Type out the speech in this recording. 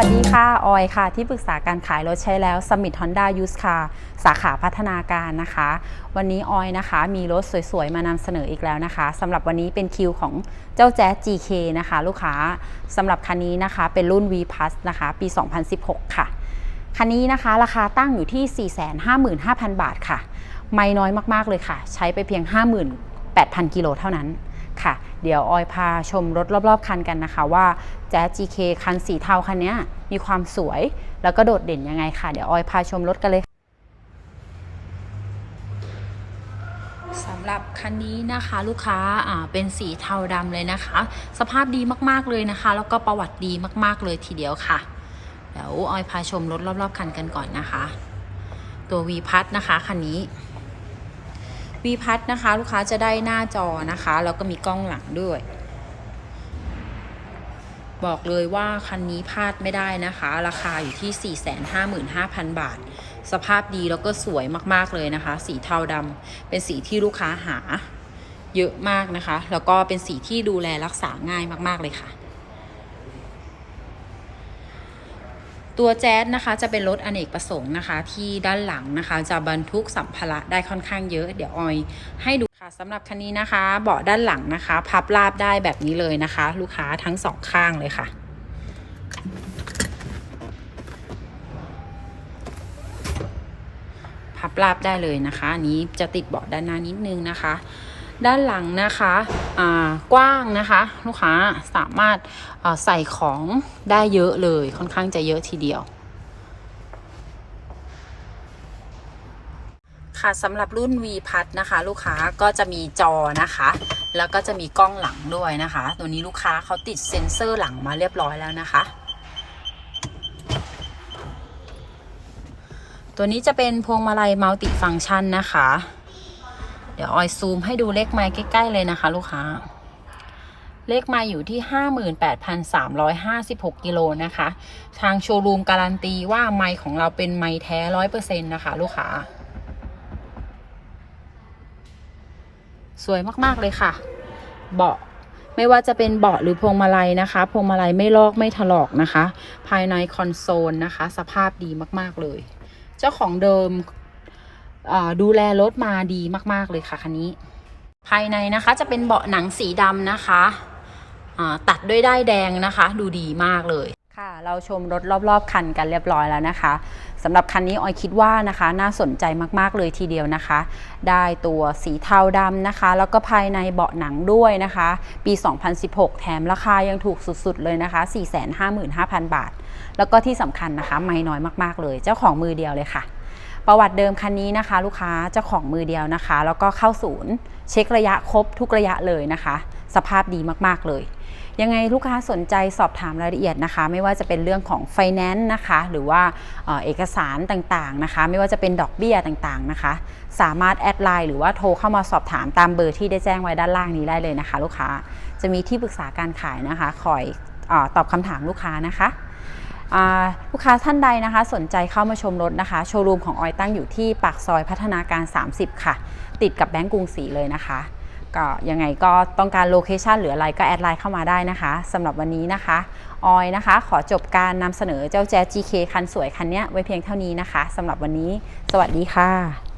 วัสดีค่ะ ออยค่ะ ที่ปรึกษาการขายรถใช้แล้ว Summit Honda Used Car สาขาพัฒนาการนะคะ วันนี้ออยนะคะ มีรถสวยๆ มานำเสนออีกแล้วนะคะสำหรับวันนี้เป็นคิวของเจ้าแจ๊ส GK นะคะ ลูกค้าสำหรับคันนี้นะคะ เป็นรุ่น V Plus นะคะ ปี 2016 ค่ะ คันนี้นะคะ ราคาตั้งอยู่ที่ 455,000 บาทค่ะ ไม่น้อยมากๆเลยค่ะ ใช้ไปเพียง 58,000 กิโลเท่านั้น ค่ะ เดี๋ยวออยพาชมรถรอบ ๆ คันกันนะคะ ว่าแจ๊ส GK คันสีเทาคันนี้มีความสวยแล้วก็โดดเด่นยังไงค่ะ เดี๋ยวออยพาชมรถกันเลยสำหรับคันนี้นะคะลูกค้าอ่าเป็นสีเทาดำเลยนะคะ สภาพดีมากๆเลยนะคะ แล้วก็ประวัติดีมากๆเลยทีเดียวค่ะเดี๋ยวออยพาชมรถรอบ ๆ คันกันก่อนนะคะ ตัว V พัทนะคะคันนี้ V พัทนะคะ ลูกค้าจะได้หน้าจอนะคะ แล้วก็มีกล้องหลังด้วย บอกเลยว่าคันนี้พลาดไม่ได้นะคะ ราคาอยู่ที่ 455,000 บาท สภาพดีแล้วก็สวยมากๆเลยนะคะ สีเทาดำเป็นสีที่ลูกค้าหาเยอะมากนะคะ แล้วก็เป็นสีที่ดูแลรักษาง่ายมากๆเลยค่ะ ตัวแจ๊สนะคะจะเป็นรถอเนกประสงค์นะคะ ที่ด้านหลังนะคะ จะบรรทุกสัมภาระได้ค่อนข้างเยอะ เดี๋ยวออยให้ดูค่ะสำหรับคันนี้นะคะ เบาะด้านหลังนะคะ พับราบได้แบบนี้เลยนะคะ ลูกค้าทั้งสองข้างเลยค่ะพับราบได้เลยนะคะ อันนี้จะติดเบาะด้านหน้านิดนึงนะคะ ด้านหลังนะคะอ่ากว้างนะคะ ลูกค้าสามารถใส่ของได้เยอะเลยค่อนข้างจะเยอะทีเดียว ค่ะสำหรับรุ่น V พัดนะคะ ลูกค้าก็จะมีจอนะคะ แล้วก็จะมีกล้องหลังด้วยนะคะ ตัวนี้ลูกค้าเขาติดเซ็นเซอร์หลังมาเรียบร้อยแล้วนะคะตัวนี้จะเป็นพวงมาลัยมัลติฟัง c t ชันนะคะ เดี๋ยวออยซูมให้ดูเลขไมล์ใกล้ ๆ เลยนะคะ ลูกค้า เลขไมล์อยู่ที่ 58,356 กิโลนะคะ ทางโชว์รูมการันตีว่าไมล์ของเราเป็นไมล์แท้ร้อยเปอร์เซ็นต์นะคะ ลูกค้า สวยมากๆเลยค่ะ เบาะไม่ว่าจะเป็นเบาะหรือพวงมาลัยนะคะ พวงมาลัยไม่ลอกไม่ถลอกนะคะ ภายในคอนโซลนะคะ สภาพดีมากๆเลย เจ้าของเดิม ดูแลรถมาดีมากๆเลยค่ะคันนี้ ภายในนะคะจะเป็นเบาะหนังสีดำนะคะตัดด้วยด้ายแดงนะคะ ดูดีมากเลยค่ะ เราชมรถรอบ ๆ คันกันเรียบร้อยแล้วนะคะสำหรับคันนี้ออยคิดว่านะคะ น่าสนใจมากๆเลยทีเดียวนะคะ ได้ตัวสีเทาดำนะคะ แล้วก็ภายในเบาะหนังด้วยนะคะ ปี 2016 แถมราคายังถูกสุด ๆ เลยนะคะ 455,000 บาท แล้วก็ที่สำคัญนะคะ ไม่น้อยมากๆเลย เจ้าของมือเดียวเลยค่ะ ประวัติเดิมคันนี้นะคะ ลูกค้าเจ้าของมือเดียวนะคะ แล้วก็เข้าศูนย์ เช็คระยะครบทุกระยะเลยนะคะ สภาพดีมากๆเลย ยังไงลูกค้าสนใจสอบถามรายละเอียดนะคะ ไม่ว่าจะเป็นเรื่องของไฟแนนซ์นะคะ หรือว่าเอกสารต่างๆนะคะ ไม่ว่าจะเป็นดอกเบี้ยต่างๆนะคะ สามารถแอดไลน์หรือว่าโทรเข้ามาสอบถามตามเบอร์ที่ได้แจ้งไว้ด้านล่างนี้ได้เลยนะคะ ลูกค้าจะมีที่ปรึกษาการขายนะคะคอย ตอบคำถามลูกค้านะคะลูกค้าท่านใดนะคะ สนใจเข้ามาชมรถนะคะ โชว์รูมของออยตั้งอยู่ที่ปากซอยพัฒนาการ 30 ค่ะ ติดกับแบงก์กรุงศรีเลยนะคะ ก็ยังไงก็ต้องการโลเคชันหรืออะไรก็แอดไลน์เข้ามาได้นะคะสำหรับวันนี้นะคะ ออยนะคะ ขอจบการนำเสนอเจ้าแจ๊ GK คันสวยคันนี้ไว้เพียงเท่านี้นะคะสำหรับวันนี้ สวัสดีค่ะ